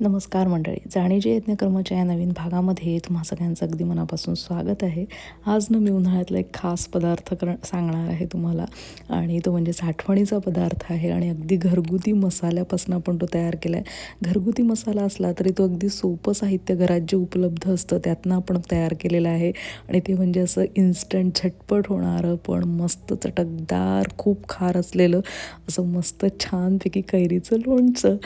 नमस्कार मंडळी. जाणीजे यज्ञकर्माच्या या नवीन भागामध्ये तुम्हा सगळ्यांचं अगदी मनापासून स्वागत आहे. आज ना मी उन्हाळ्यातला एक खास पदार्थ कर सांगणार आहे तुम्हाला. आणि तो म्हणजे साठवणीचा पदार्थ आहे आणि अगदी घरगुती मसाल्यापासून आपण तो तयार केला आहे घरगुती मसाला असला तरी तो अगदी सोपं साहित्य घरात जे उपलब्ध असतं त्यातनं आपण तयार केलेलं आहे. आणि ते म्हणजे असं इन्स्टंट झटपट होणारं पण मस्त चटकदार खूप खार असलेलं असं मस्त छानपैकी कैरीचं लोणचं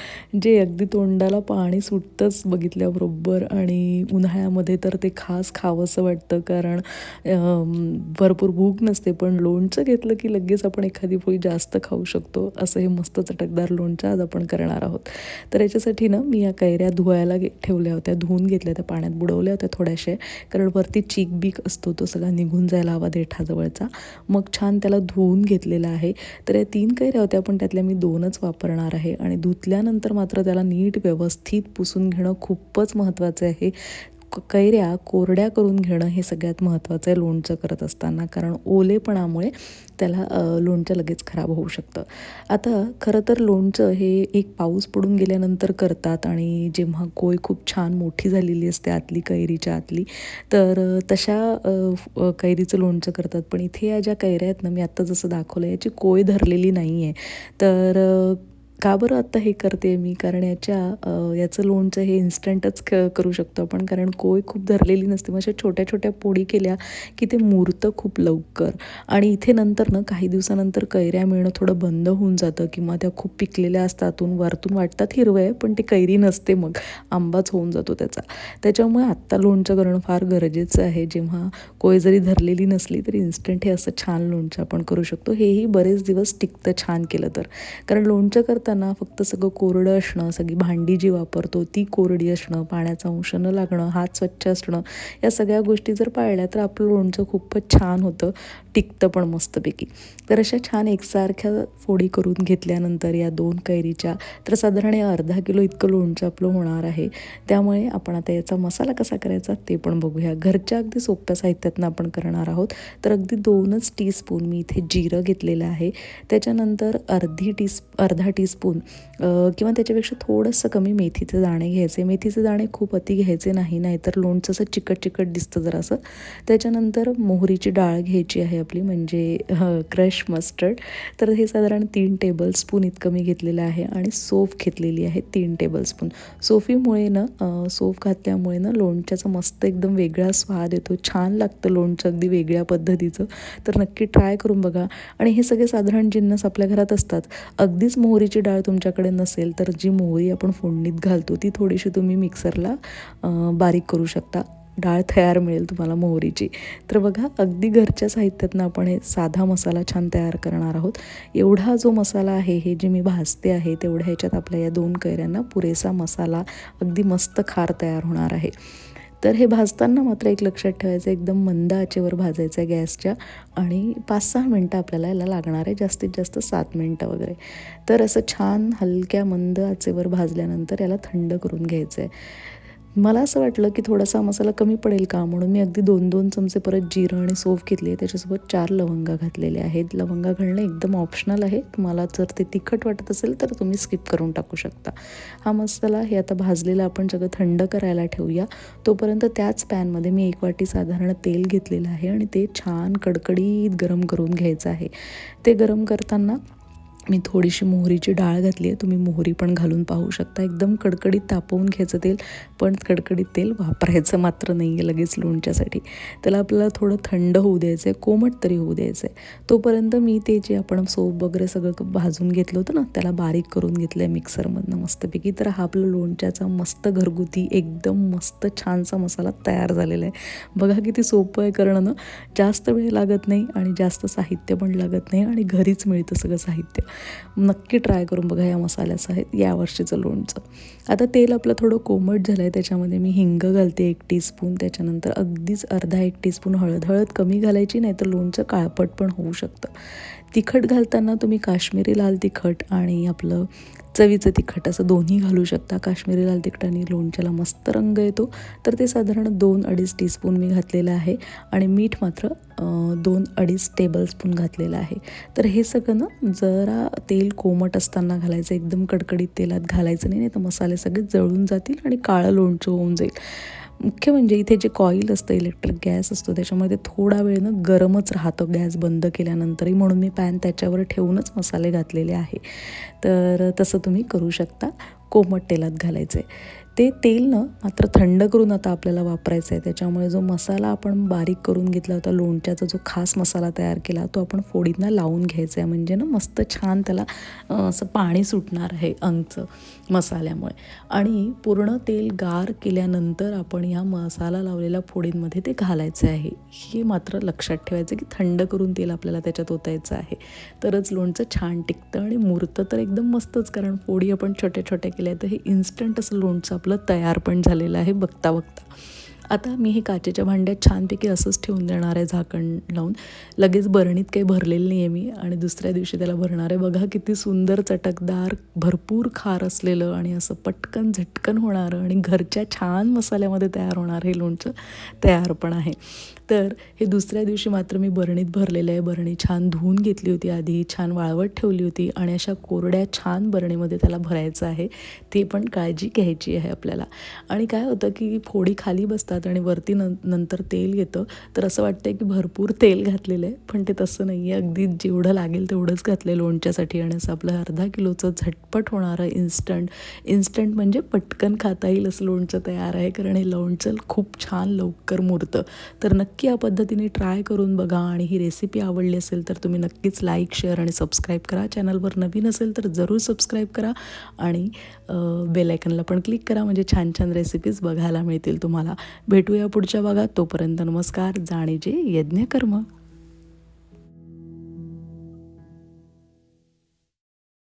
जे अगदी तोंडाला पाणी सुटतंच बघितल्याबरोबर आणि उन्हाळ्यामध्ये तर ते खास खावंसं वाटतं कारण भरपूर भूक नसते पण लोणचं घेतलं की लगेच आपण एखादी पोळी जास्त खाऊ शकतो असं हे मस्त चटकदार लोणचं आज आपण करणार आहोत. तर याच्यासाठी ना मी या कैऱ्या धुवायला गे ठेवल्या होत्या धुवून घेतल्या त्या पाण्यात बुडवल्या होत्या थोड्याशा कारण वरती चीक बीक असतो तो सगळा निघून जायला हवा देठाजवळचा. मग छान त्याला धुवून घेतलेला आहे. तर या तीन कैऱ्या होत्या पण त्यातल्या मी दोनच वापरणार आहे. आणि धुतल्यानंतर मात्र त्याला नीट व्यवस्थित पुसून घेणं खूपच महत्त्वाचं आहे. क- कैऱ्या कोरड्या करून घेणं हे सगळ्यात महत्त्वाचं आहे लोणचं करत असताना. कारण ओलेपणामुळे त्याला लोणचं लगेच खराब होऊ शकतं. आता खरं तर लोणचं हे एक पाऊस पडून गेल्यानंतर करतात आणि जेव्हा कोय खूप छान मोठी झालेली असते आतली कैरीच्या आतली तर तशा कैरीचं लोणचं करतात. पण इथे या ज्या कैऱ्या आहेत ना मी आत्ता जसं दाखवलं याची कोय धरलेली नाही आहे तर का बरं आत्ता हे करते मी? कारण याच्या याचं लोणचं हे इन्स्टंटच क करू शकतो आपण. कारण कोय खूप धरलेली नसते. मग अशा छोट्या छोट्या पोळी केल्या की ते मुरतं खूप लवकर. आणि इथे नंतर ना काही दिवसानंतर कैऱ्या मिळणं थोडं बंद होऊन जातं किंवा त्या खूप पिकलेल्या असतातून वरतून वाटतात हिरवं आहे पण ते कैरी नसते मग. आंबाच होऊन जातो त्याचा. त्याच्यामुळे आत्ता लोणचं करणं फार गरजेचं आहे. जेव्हा कोय जरी धरलेली नसली तरी इन्स्टंट हे असं छान लोणचं आपण करू शकतो. हेही बरेच दिवस टिकतं छान केलं तर. कारण लोणचं करता करताना फक्त सगळं कोरडं असणं सगळी भांडी जी वापरतो ती कोरडी असणं पाण्याचा अंश न लागणं हात स्वच्छ असणं या सगळ्या गोष्टी जर पाळल्या तर आपलं लोणचं खूपच छान होतं टिकतं पण मस्तपैकी. तर अशा छान एकसारख्या फोडी करून घेतल्यानंतर या दोन कैरीच्या तर साधारण हे अर्धा किलो इतकं लोणचं आपलं होणार आहे. त्यामुळे आपण आता याचा मसाला कसा करायचा ते पण बघूया. घरच्या अगदी सोप्या साहित्यातनं आपण करणार आहोत. तर अगदी दोनच टीस्पून मी इथे जिरं घेतलेलं आहे. त्याच्यानंतर अर्धी टीस अर्धा टीस्पून स्पून किंवा त्याच्यापेक्षा थोडंसं कमी मेथीचे दाणे घ्यायचे. मेथीचे दाणे खूप अति घ्यायचे नाही नाहीतर लोणचं असं चिकट चिकट दिसतं जरासं. त्याच्यानंतर मोहरीची डाळ घ्यायची आहे आपली म्हणजे क्रश मस्टर्ड. तर हे साधारण तीन टेबलस्पून इतकं मी घेतलेलं आहे आणि सोफ घेतलेली आहे तीन टेबलस्पून सोफीमुळे ना सोफ घातल्यामुळे ना लोणच्याचा मस्त एकदम वेगळा स्वाद येतो. छान लागतं लोणचं अगदी वेगळ्या पद्धतीचं. तर नक्की ट्राय करून बघा. आणि हे सगळे साधारण जिन्नस आपल्या घरात असतात. अगदीच मोहरीची डाळ तुमच्याकडे नसेल तर जी मोहरी आपण फोडणीत घालतो ती थोडीशी तुम्ही मिक्सरला बारीक करू शकता. डाळ तयार मिळेल तुम्हाला मोहरीची. तर बघा अगदी घरच्या साहित्यातनं आपण हे साधा मसाला छान तयार करणार आहोत. एवढा जो मसाला आहे हे जे मी भाजते आहे तेवढ्या ह्याच्यात आपल्या या दोन कैऱ्यांना पुरेसा मसाला अगदी मस्त खार तयार होणार आहे. तर हे भाजताना मात्र एक लक्षात ठेवायचं एकदम मंद आचेवर भाजायचं आहे गॅसच्या आणि पाच सहा मिनटं आपल्याला याला लागणार आहे जास्तीत जास्त सात मिनटं वगैरे. तर असं छान हलक्या मंद आचेवर भाजल्यानंतर याला थंड करून घ्यायचं आहे मला असं वाटलं की थोडासा मसाला कमी पडेल का? म्हणून मी अगदी दोन दोन चमचे परत जिरं आणि सोफ घेतले. त्याच्यासोबत चार लवंगा घातलेले आहेत. लवंगा घालणं एकदम ऑप्शनल आहे. तुम्हाला जर ते तिखट वाटत असेल तर तुम्ही स्किप करून टाकू शकता. हा मसाला हे आता भाजलेला आपण सगळं थंड करायला ठेवूया. तोपर्यंत त्याच पॅनमध्ये मी एक वाटी साधारण तेल घेतलेलं आहे आणि ते छान कडकडीत गरम करून घ्यायचं आहे. ते गरम करताना मी थोडीशी मोहरीची डाळ घातली आहे. तुम्ही मोहरी पण घालून पाहू शकता. एकदम कडकडीत तापवून घ्यायचं तेल पण कडकडीत तेल वापरायचं मात्र नाही आहे लगेच लोणच्यासाठी. त्याला आपल्याला थोडं थंड होऊ द्यायचं आहे कोमट तरी होऊ द्यायचं आहे तोपर्यंत मी ते जे आपण सोप वगैरे सगळं भाजून घेतलं होतं ना त्याला बारीक करून घेतलं आहे मिक्सरमधनं मस्तपैकी. तर हा आपलं लोणच्याचा मस्त घरगुती एकदम मस्त छानसा मसाला तयार झालेला आहे. बघा किती सोपं आहे करणं ना. जास्त वेळ लागत नाही आणि जास्त साहित्य पण लागत नाही आणि घरीच मिळतं सगळं साहित्य. नक्की ट्राय करून बघा या मसाल्याचं आहे या वर्षीचं लोणचं. आता तेल आपलं थोडं कोमट झालं आहे त्याच्यामध्ये मी हिंग घालते एक टीस्पून त्याच्यानंतर अगदीच अर्धा एक टीस्पून हळद. हळद कमी घालायची नाही तर लोणचं काळपट पण होऊ शकतं. तिखट घालताना तुम्ही काश्मीरी लाल तिखट आणि आपलं चवीचं तिखट असं दोन्ही घालू शकता. काश्मीरी लाल तिखटाने लोणच्याला मस्त रंग येतो. तर ते साधारण दोन अडीच टीस्पून मी घातलेलं आहे आणि मीठ मात्र दोन अडीच टेबलस्पून घातलेलं आहे. तर हे सगळं ना जरा तेल कोमट असताना घालायचं एकदम कडकडीत तेलात घालायचं नाही नाही तर मसाले सगळे जळून जातील आणि काळं लोणचं होऊन जाईल. मुख्य म्हणजे इथे जे कॉईल असतं इलेक्ट्रिक गॅस असतो त्याच्यामध्ये ते थोडा वेळनं गरमच राहतो गॅस बंद केल्यानंतरही. म्हणून मी पॅन त्याच्यावर ठेवूनच मसाले घातलेले आहे. तर तसं तुम्ही करू शकता. कोमट तेलात घालायचं आहे ते तेल ना मात्र थंड करून आता आपल्याला वापरायचं आहे त्याच्यामुळे जो मसाला आपण बारीक करून घेतला होता लोणच्याचा जो खास मसाला तयार केला तो आपण फोडींना लावून घ्यायचा आहे म्हणजे ना मस्त छान त्याला असं पाणी सुटणार आहे अंगचं मसाल्यामुळे. आणि पूर्ण तेल गार केल्यानंतर आपण ह्या मसाला लावलेल्या फोडींमध्ये ते घालायचं आहे. हे मात्र लक्षात ठेवायचं की थंड करून तेल आपल्याला त्याच्यात ओतायचं आहे. तरच लोणचं छान टिकतं आणि मुरतं तर एकदम मस्तच कारण फोडी आपण छोट्या छोट्या केल्या तर हे इन्स्टंट असं लोणचं आपलं तयार पण झालेलं आहे बघता बघता. आता मी हे काचेच्या भांड्यात छानपैकी असंच ठेवून देणार आहे झाकण लावून. लगेच बरणीत काही भरलेलं नाही आहे मी आणि दुसऱ्या दिवशी त्याला भरणार आहे. बघा किती सुंदर चटकदार भरपूर खार असलेलं आणि असं पटकन झटकन होणारं आणि घरच्या छान मसाल्यामध्ये तयार होणार हे लोणचं तयार पण आहे. तर हे दुसऱ्या दिवशी मात्र मी बरणीत भरलेलं आहे. बरणी छान धुवून घेतली होती आधी छान वाळवत ठेवली होती आणि अशा कोरड्या छान बरणीमध्ये त्याला भरायचं आहे. ते पण काळजी घ्यायची आहे आपल्याला. आणि काय होतं की फोडी खाली बसतात आणि वरती न नंतर तेल येतं. तर असं वाटतं की भरपूर तेल घातलेलं आहे पण ते तसं नाही आहे. अगदी जेवढं लागेल तेवढंच घातलं आहे लोणच्यासाठी आणि असं आपलं अर्धा किलोचं झटपट होणारं इन्स्टंट इन्स्टंट म्हणजे पटकन खाता येईल असं लोणचं तयार आहे कारण हे लोणचं खूप छान लवकर मुरतं. तर नक्की या पद्धतीने ट्राय करून बघा आणि ही रेसिपी आवडली असेल तर तुम्ही नक्कीच लाईक शेअर आणि सबस्क्राईब करा. चॅनलवर नवीन असेल तर जरूर सबस्क्राईब करा आणि बेलायकनला पण क्लिक करा. म्हणजे छान छान रेसिपीज बघायला मिळतील तुम्हाला. भेटूया पुढच्या भागात. तोपर्यंत नमस्कार. जाणीजे यज्ञकर्म.